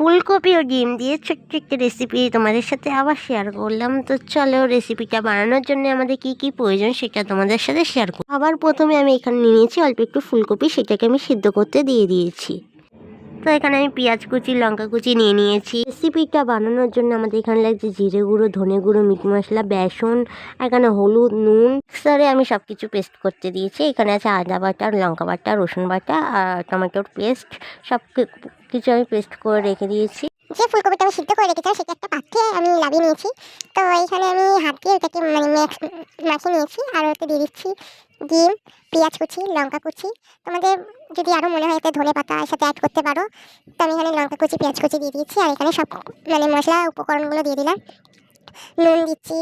ফুলকপি ও ডিম দিয়ে ছোট্ট একটা রেসিপি তোমাদের সাথে আবার শেয়ার করলাম। তো চলো রেসিপিটা বানানোর জন্য আমাদের কি কি প্রয়োজন সেটা তোমাদের সাথে শেয়ার করব। আবার প্রথমে আমি এখানে নিয়ে নিয়েছি অল্প একটু ফুলকপি, সেটাকে আমি সিদ্ধ করতে দিয়ে দিয়েছি। তো এখানে আমি পেঁয়াজ কুচি, লঙ্কা কুচি নিয়ে নিয়েছি। রেসিপিটা বানানোর জন্য আমাদের এখানে লাগছে জিরে গুঁড়ো, ধনে গুঁড়ো, মিট মশলা, বেসন, এখানে হলুদ, নুন। মিক্সারে আমি সব কিছু পেস্ট করতে দিয়েছি। এখানে আছে আদা বাটা, লঙ্কা বাটা, রসুন বাটা আর টমেটোর পেস্ট সব কিছু আমি পেস্ট করে রেখে দিয়েছি। যে ফুলকপিটা আমি সিদ্ধ করে রেখেছিলাম, সেটা একটা পাত্রে আমি লাভিয়ে নিয়েছি। তো এইখানে আমি হাত দিয়ে ওটাকে মানে মাখিয়ে নিয়েছি। আর ওতে দিয়ে দিচ্ছি ডিম, পেঁয়াজ কুচি, লঙ্কা কুচি। তোমাদের যদি আরও মনে হয় এতে ধনে পাতা সাথে অ্যাড করতে পারো, তো আমি এখানে লঙ্কা কুচি, পেঁয়াজ কুচি দিয়ে দিয়েছি। আর এখানে সব মানে মশলা উপকরণগুলো দিয়ে দিলাম। নুন দিচ্ছি,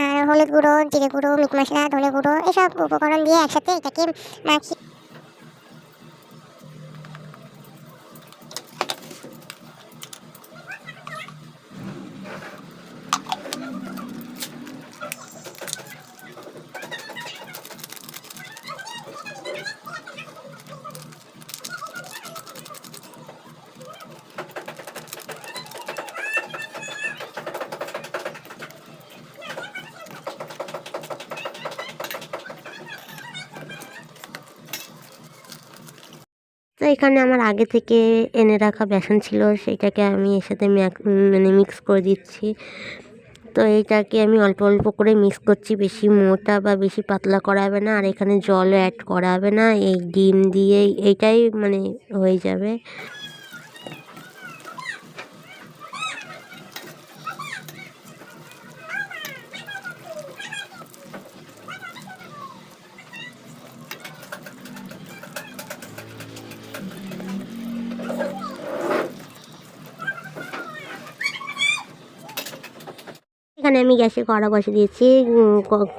আর হলুদ গুঁড়ো, জিরে গুঁড়ো, মিট মশলা, ধনে গুঁড়ো, এসব উপকরণ দিয়ে একসাথে এটাকে মাখিয়ে এখানে আমার আগে থেকে এনে রাখা বেসন ছিল, সেটাকে আমি এর সাথে মানে মিক্স করে দিচ্ছি। তো এটাকে আমি অল্প অল্প করে মিক্স করছি, বেশি মোটা বা বেশি পাতলা করা হবে না, আর এখানে জলও অ্যাড করা হবে না, এই ডিম দিয়ে এইটাই মানে হয়ে যাবে। এখানে আমি গ্যাসে কড়া বসে দিয়েছি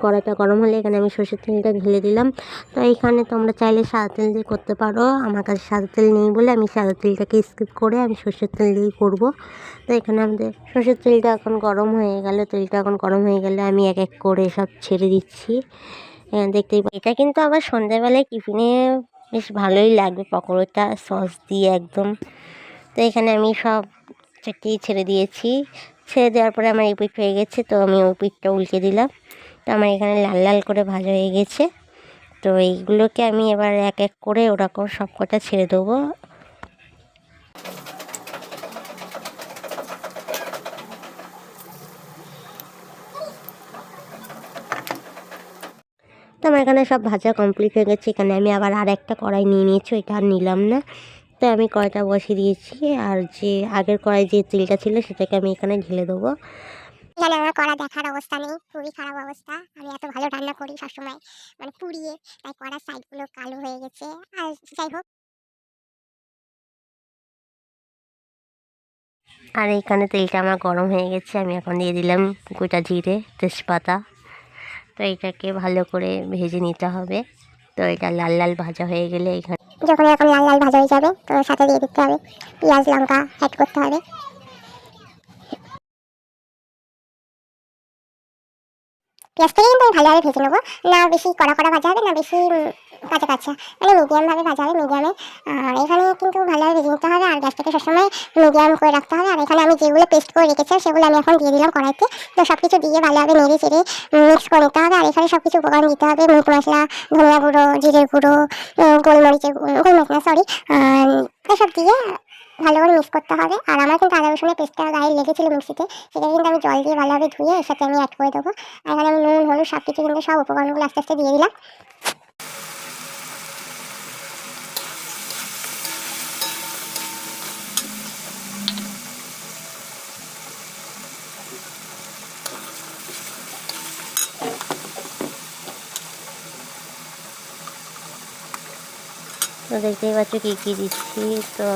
কড়াটা গরম হলে এখানে আমি সর্ষের তেলটা ঢেলে দিলাম। তো এখানে তোমরা চাইলে সাদা তেল দিয়ে করতে পারো। আমার কাছে সাদা তেল নেই বলে আমি সাদা তেলটাকে স্কিপ করে আমি সর্ষের তেল দিয়েই করব। তো এখানে আমাদের সর্ষের তেলটা এখন গরম হয়ে গেল। তেলটা এখন গরম হয়ে গেলে আমি এক এক করে সব ছেড়ে দিচ্ছি। দেখতেই এটা কিন্তু আবার সন্ধ্যাবেলায় টিফিনে বেশ ভালোই লাগবে। পকোড়াটা, সস দিয়ে একদম। তো এখানে আমি সব চারটেই ছেড়ে দিয়েছি। ছেড়ে দেওয়ার পরে আমার এই পিঠ হয়ে গেছে, তো আমি ওই পিঠটা উল্টে দিলাম। তো আমার এখানে লাল লাল করে ভাজা হয়ে গেছে। তো এইগুলোকে আমি এবার এক এক করে ওরকম সব কটা ছেড়ে দেবো। তো আমার এখানে সব ভাজা কমপ্লিট হয়ে গেছে। এখানে আমি আবার আর একটা কড়াই নিয়ে নিয়েছি, ওইটা আর নিলাম না। তো আমি কড়াইটা বসিয়ে দিয়েছি আর যে আগের কড়াই যে তেলটা ছিল সেটাকে আমি এখানে ঢেলে দেবো। এখানে আমার কড়া দেখার অবস্থা নেই খুবই খারাপ অবস্থা। আমি এত ভালো রান্না করি সবসময় মানে পুড়িয়ে তাই কড়ার সাইডগুলো কালো হয়ে গেছে। আর যাই হোক। আর এইখানে তেলটা আমার গরম হয়ে গেছে আমি এখন দিয়ে দিলাম গোটা জিরে তেজপাতা। তো এটাকে ভালো করে ভেজে নিতে হবে। তো এটা লাল লাল ভাজা হয়ে গেলে এখানে যখন এরকম লাল লাল ভাজা হয়ে যাবে, তো সাথে দিয়ে দিতে হবে। পেঁয়াজ, লঙ্কা অ্যাড করতে হবে। পেঁয়াজটাকে কিন্তু আমি ভালোভাবে ভেজে নেব। না বেশি কড়া কড়া ভাজা হবে, না বেশি কাঁচা কাঁচা। মানে মিডিয়ামভাবে ভাজা হবে মিডিয়ামে আর এখানে কিন্তু ভালোভাবে ভেজে নিতে হবে, আর গ্যাসটাকে সবসময় মিডিয়াম করে রাখতে হবে। আর এখানে আমি যেগুলো পেস্ট করে রেখেছি সেগুলো আমি এখন দিয়ে দিলাম কড়াইতে। তো সব কিছু দিয়ে ভালোভাবে নেড়ে চেড়ে মিক্স করে নিতে হবে। আর এখানে সব কিছু উপকরণ দিতে হবে মিট মশলা, ধনিয়া গুঁড়ো, জিরের গুঁড়ো গোলমরিচের গোলমরিচ না সরি এসব দিয়ে ভালো করে মিক্স করতে হবে। আর আমার কিন্তু আদা রসুনের পেস্টটা গায়ে লেগেছিলো মিক্সিতে, সেটা কিন্তু আমি জল দিয়ে ভালোভাবে ধুয়ে এর সাথে আমি অ্যাড করে দেবো। আর এখানে আমি নুন, হলুদ সব কিছু কিন্তু সব উপকরণগুলো আস্তে আস্তে দিয়ে দিলাম। তো দেখতেই পাচ্ছ কী কী দিচ্ছি। তো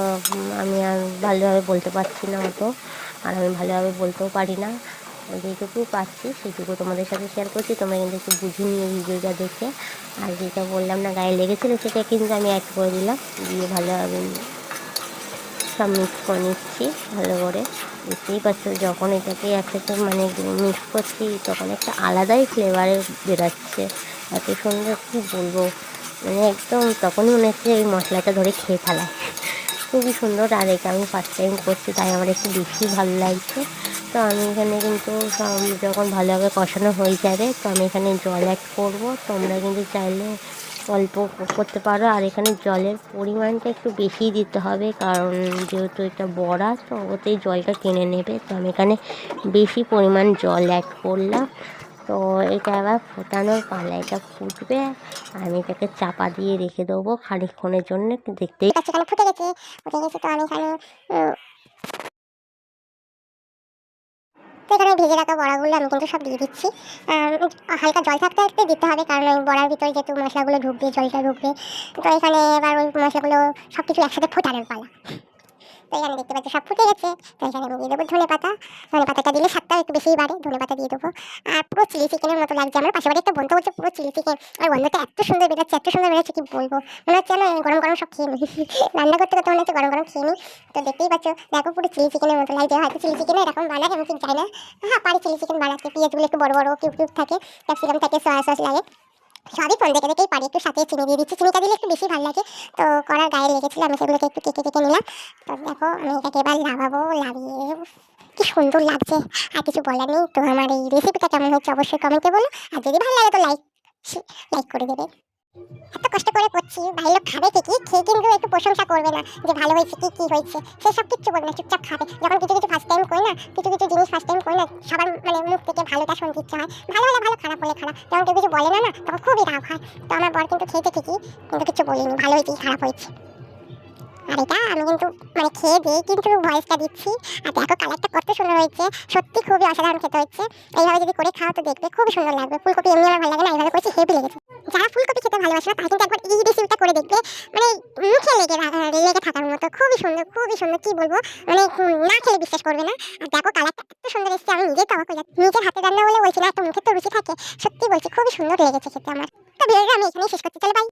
আমি আর ভালোভাবে বলতে পারছি না অত। আর আমি ভালোভাবে বলতেও পারি না। যেটুকু পাচ্ছি সেটুকু তোমাদের সাথে শেয়ার করছি। তোমরা কিন্তু একটু বুঝে নিও ভিডিওটা দেখে। আর যেটা বললাম না, গায়ে লেগেছিলো, সেটা কিন্তু আমি অ্যাড করে দিলাম। দিয়ে ভালোভাবে সব মিক্স করে নিচ্ছি, ভালো করে। বুঝতেই পারছ যখন এটাকে একসাথে মানে মিক্স করছি, তখন একটা আলাদাই ফ্লেভারে বেরোচ্ছে। এত সুন্দর কী বলব? মানে একদম তখনই মনে হচ্ছে এই মশলাটা ধরে খেয়ে ফেলায়। খুবই সুন্দর আর এটা আমি ফার্স্ট টাইম করছি, তাই আমার একটু বেশি ভালো লাগছে। তো আমি এখানে কিন্তু সব যখন ভালোভাবে কষানো হয়ে যাবে, তো আমি এখানে জল অ্যাড করব। তোমরা কিন্তু চাইলে অল্প করতে পারো। আর এখানে জলের পরিমাণটা একটু বেশিই দিতে হবে, কারণ যেহেতু এটা বড়া, তো ওতেই জলটা টেনে নেবে। তো আমি এখানে বেশি পরিমাণ জল অ্যাড করলাম। তো এটা আবার ফোটানোর পালা এটা ফুটবে। আমি এটাকে চাপা দিয়ে রেখে দেবো খানিকক্ষণের জন্য দেখতেই ঠিক এখানে তো এখানে ভেজে রাখা বড়াগুলো আমি কিন্তু সব দিয়ে দিচ্ছি। হালকা জল থাকতে থাকতে দিতে হবে কারণ ওই বড়ার ভিতরে যেহেতু মশলাগুলো ঢুকবে, জলটা ঢুকবে, তো এখানে এবার ওই মশলাগুলো সব কিছু একসাথে ফোটানোর পালা। তো এখানে দেখতে পাচ্ছি সব ফুটে গেছে। তো এখানে আমি দিয়ে দেবো ধনে পাতা। ধনে পাতাটা দিলে স্বাদটাও একটু বেশিই বাড়ে, ধনে পাতা দিয়ে দেবো। আর পুরো চিলি চিকেনের মতো লাগছে। আমার পাশে বাড়ি একটা বন্ধু বলছে, পুরো চিলি চিকেন আর গন্ধটা এত সুন্দর বেরোচ্ছে, এত সুন্দর বেরোচ্ছে, কি বলব? মনে হচ্ছে আমি গরম গরম সব খেয়ে নিই রান্না করতে করতে মনে হচ্ছে গরম গরম খেয়ে নিই তো দেখতেই পাচ্ছ, দেখো পুরো চিলি চিকেনের মতো লাগছে। হয়তো চিলি চিকেনে এরকম বানায়, আমি ঠিক জানি না। হ্যাঁ পারি চিলি চিকেন বানাতে। পেঁয়াজগুলো একটু বড় বড়, কিউব কিউব থাকে, ক্যাপসিকাম থাকে, সয়া সস লাগে। সবই ফোন দেখে দেখেই পারি একটু সাথে চিনি দিয়ে দিচ্ছি। চিনিটা দিলে একটু বেশি ভালো লাগে। তো করার গায়ে লেগেছিল, আমি সেগুলোকে একটু কেটে কেটে নিলাম। তো দেখো, আমি এটাকে এবার লাগাবো, লাগিয়ে কি সুন্দর লাগছে। আর কিছু বলার নেই। তো আমার এই রেসিপিটা কেমন হচ্ছে অবশ্যই কমেন্টে বলো। আর যদি ভালো লাগে তো লাইক লাইক করে দেবে। এত কষ্ট করে করছি লোক খাবে ঠিকই, খেয়ে কিন্তু একটু প্রশংসা করবে না যে ভালো হয়েছে কি কি হয়েছে। সে সব কিচ্ছু বলবে না, চুপচাপ খাবে। যখন কিছু কিছু না, কিছু কিছু জিনিস ফার্স্ট টাইম করলে সবার মানে মুখ থেকে ভালোটা শুনতে ইচ্ছা হয়। ভালো হলে ভালো, খারাপ হলে খারাপ। যখন কেউ কিছু বলে না না, তখন খুবই রাগ হয়। তো আমার বর কিন্তু খেয়েছে ঠিকই, কিন্তু কিছু বলিনি ভালো হয়েছি খারাপ হয়েছে। আর এটা আমি কিন্তু মানে খেয়ে দিয়ে কিন্তু ভয়েসটা দিচ্ছি। আর দেখো কালারটা কত সুন্দর হয়েছে। সত্যি খুবই অসাধারণ খেতে হচ্ছে এইভাবে যদি করে খাও তো দেখবে খুবই সুন্দর লাগবে। ফুলকপি এমনি আমার ভালো লাগে না, এইভাবে করছি হেভি লেগেছে। যারা ফুলকপি খেতে ভালোবাসে না, তারা কিন্তু একবার এই রেসিপিটা করে দেখবে। মানে মুখে লেগে লেগে থাকার মতো, খুবই সুন্দর খুবই সুন্দর, কি বলব? মানে না খেলে বিশ্বাস করবে না। আর দেখো কালারটা এত সুন্দর এসেছে, আমি নিজেই তো নিজের হাতে রান্না বলে বলছি, না একটা মুখে তো রুচি থাকে। সত্যি বলছি, খুবই সুন্দর লেগেছে খেতে আমার। তো ভিডিওটা আমি এখানেই শেষ করতে চলে বাই